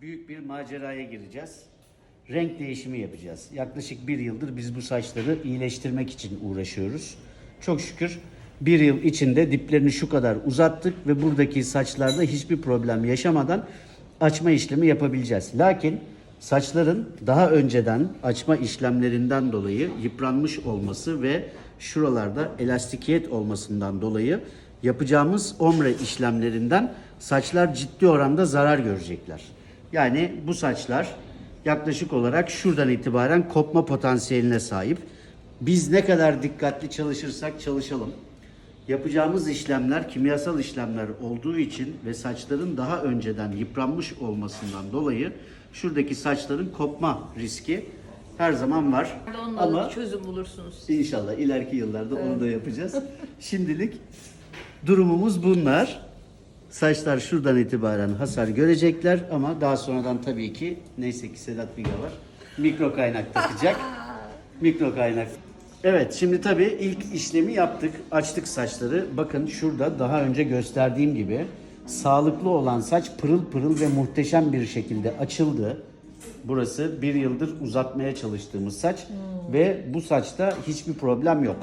büyük bir maceraya gireceğiz. Renk değişimi yapacağız. Yaklaşık bir yıldır biz bu saçları iyileştirmek için uğraşıyoruz. Çok şükür bir yıl içinde diplerini şu kadar uzattık ve buradaki saçlarda hiçbir problem yaşamadan açma işlemi yapabileceğiz. Lakin saçların daha önceden açma işlemlerinden dolayı yıpranmış olması ve şuralarda elastikiyet olmasından dolayı yapacağımız omre işlemlerinden saçlar ciddi oranda zarar görecekler. Yani bu saçlar yaklaşık olarak şuradan itibaren kopma potansiyeline sahip. Biz ne kadar dikkatli çalışırsak çalışalım. Yapacağımız işlemler kimyasal işlemler olduğu için ve saçların daha önceden yıpranmış olmasından dolayı şuradaki saçların kopma riski her zaman var. Onunla Ama çözüm bulursunuz. İnşallah ileriki yıllarda onu da yapacağız. Şimdilik durumumuz bunlar. Saçlar şuradan itibaren hasar görecekler ama daha sonradan tabii ki neyse ki Sedat Bilge var. Mikro kaynak takacak. Mikro kaynak. Evet şimdi tabii ilk işlemi yaptık. Açtık saçları. Bakın şurada daha önce gösterdiğim gibi sağlıklı olan saç pırıl pırıl ve muhteşem bir şekilde açıldı. Burası bir yıldır uzatmaya çalıştığımız saç ve bu saçta hiçbir problem yok.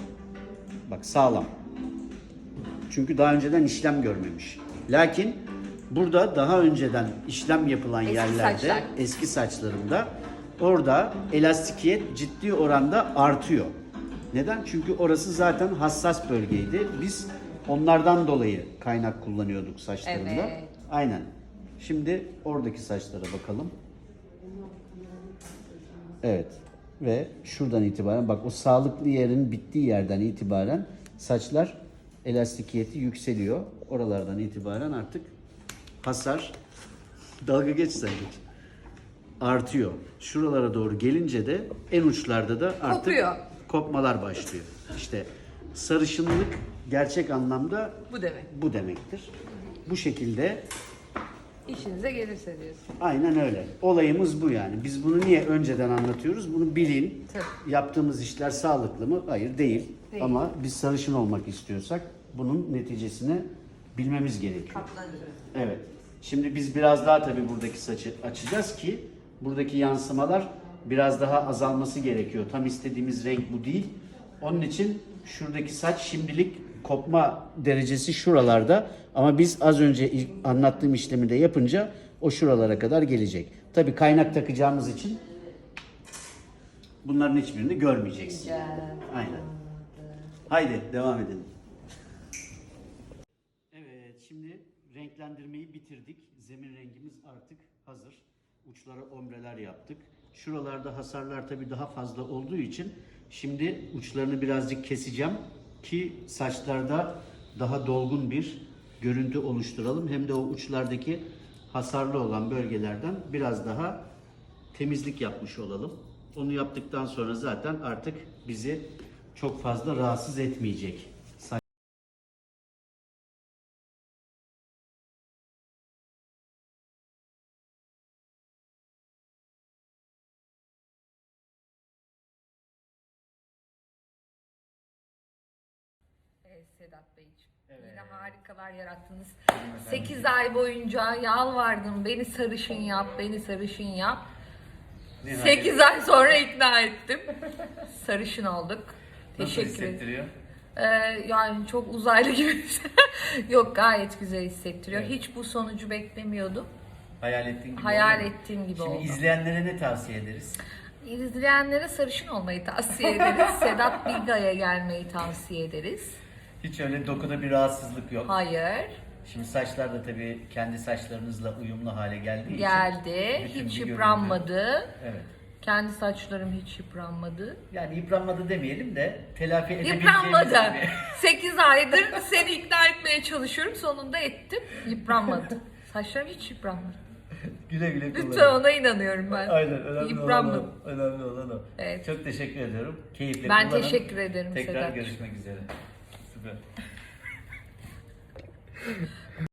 Bak sağlam. Çünkü daha önceden işlem görmemiş. Lakin burada daha önceden işlem yapılan Eski yerlerde saçlar. eski saçlarımda orada elastikiyet ciddi oranda artıyor. Neden? Çünkü orası zaten hassas bölgeydi. Biz onlardan dolayı kaynak kullanıyorduk saçlarımda. Evet. Aynen. Şimdi oradaki saçlara bakalım. Evet. Ve şuradan itibaren bak o sağlıklı yerin bittiği yerden itibaren saçlar elastikiyeti yükseliyor. Oralardan itibaren artık hasar dalga geç sen geç. Artıyor. Şuralara doğru gelince de en uçlarda da artık Kopuyor. kopmalar başlıyor. İşte sarışınlık gerçek anlamda Bu demek. bu demektir. Bu şekilde İşinize gelirse diyorsun. Aynen öyle. Olayımız bu yani. Biz bunu niye önceden anlatıyoruz? Bunu bilin. Tabii. Yaptığımız işler sağlıklı mı? Hayır değil. Değil. Ama biz sarışın olmak istiyorsak bunun neticesini bilmemiz gerekiyor. Katlanacağız. Evet. Şimdi biz biraz daha tabii buradaki saçı açacağız ki buradaki yansımalar biraz daha azalması gerekiyor. Tam istediğimiz renk bu değil. Onun için şuradaki saç şimdilik kopma derecesi şuralarda ama biz az önce anlattığım işlemi de yapınca o şuralara kadar gelecek. Tabii kaynak takacağımız için bunların hiçbirini görmeyeceksin. Güzel. Aynen. Haydi devam edelim. Evet şimdi renklendirmeyi bitirdik. Zemin rengimiz artık hazır. Uçlara ombreler yaptık. Şuralarda hasarlar tabii daha fazla olduğu için şimdi uçlarını birazcık keseceğim ki saçlarda daha dolgun bir görüntü oluşturalım. Hem de o uçlardaki hasarlı olan bölgelerden biraz daha temizlik yapmış olalım. Onu yaptıktan sonra zaten artık bizi çok fazla rahatsız etmeyecek. Sedat Beyciğim. Evet. Yine harikalar yarattınız. 8 ay boyunca yalvardım. Beni sarışın yap, beni sarışın yap. 8 ay sonra ikna ettim. Sarışın olduk. Teşekkür ederim. Ee, yani çok uzaylı gibi. Yok gayet güzel hissettiriyor. Evet. Hiç bu sonucu beklemiyordum. Hayal ettiğin gibi Hayal oldu ettiğim gibi Şimdi oldu. izleyenlere ne tavsiye ederiz? İzleyenlere sarışın olmayı tavsiye ederiz. Sedat Bilga'ya gelmeyi tavsiye ederiz. Hiç öyle dokuda bir rahatsızlık yok. Hayır. Şimdi saçlar da tabii kendi saçlarınızla uyumlu hale geldiği için Geldi. bütün Hiç bir yıpranmadı. görüntü- Evet. Kendi saçlarım hiç yıpranmadı. Yani yıpranmadı demeyelim de telafi edebileceğimiz Yıpranmadı. gibi. 8 aydır seni ikna etmeye çalışıyorum. Sonunda ettim. Yıpranmadı. Saçlarım hiç yıpranmadı. güle güle kullanın. Lütfen ona inanıyorum ben. Aynen önemli olan Yıpranmadım. o. Önemli olan o. Evet. Çok teşekkür ediyorum. Keyifle Ben kullanın. teşekkür ederim Tekrar Sedat. görüşmek üzere. ハハハハ!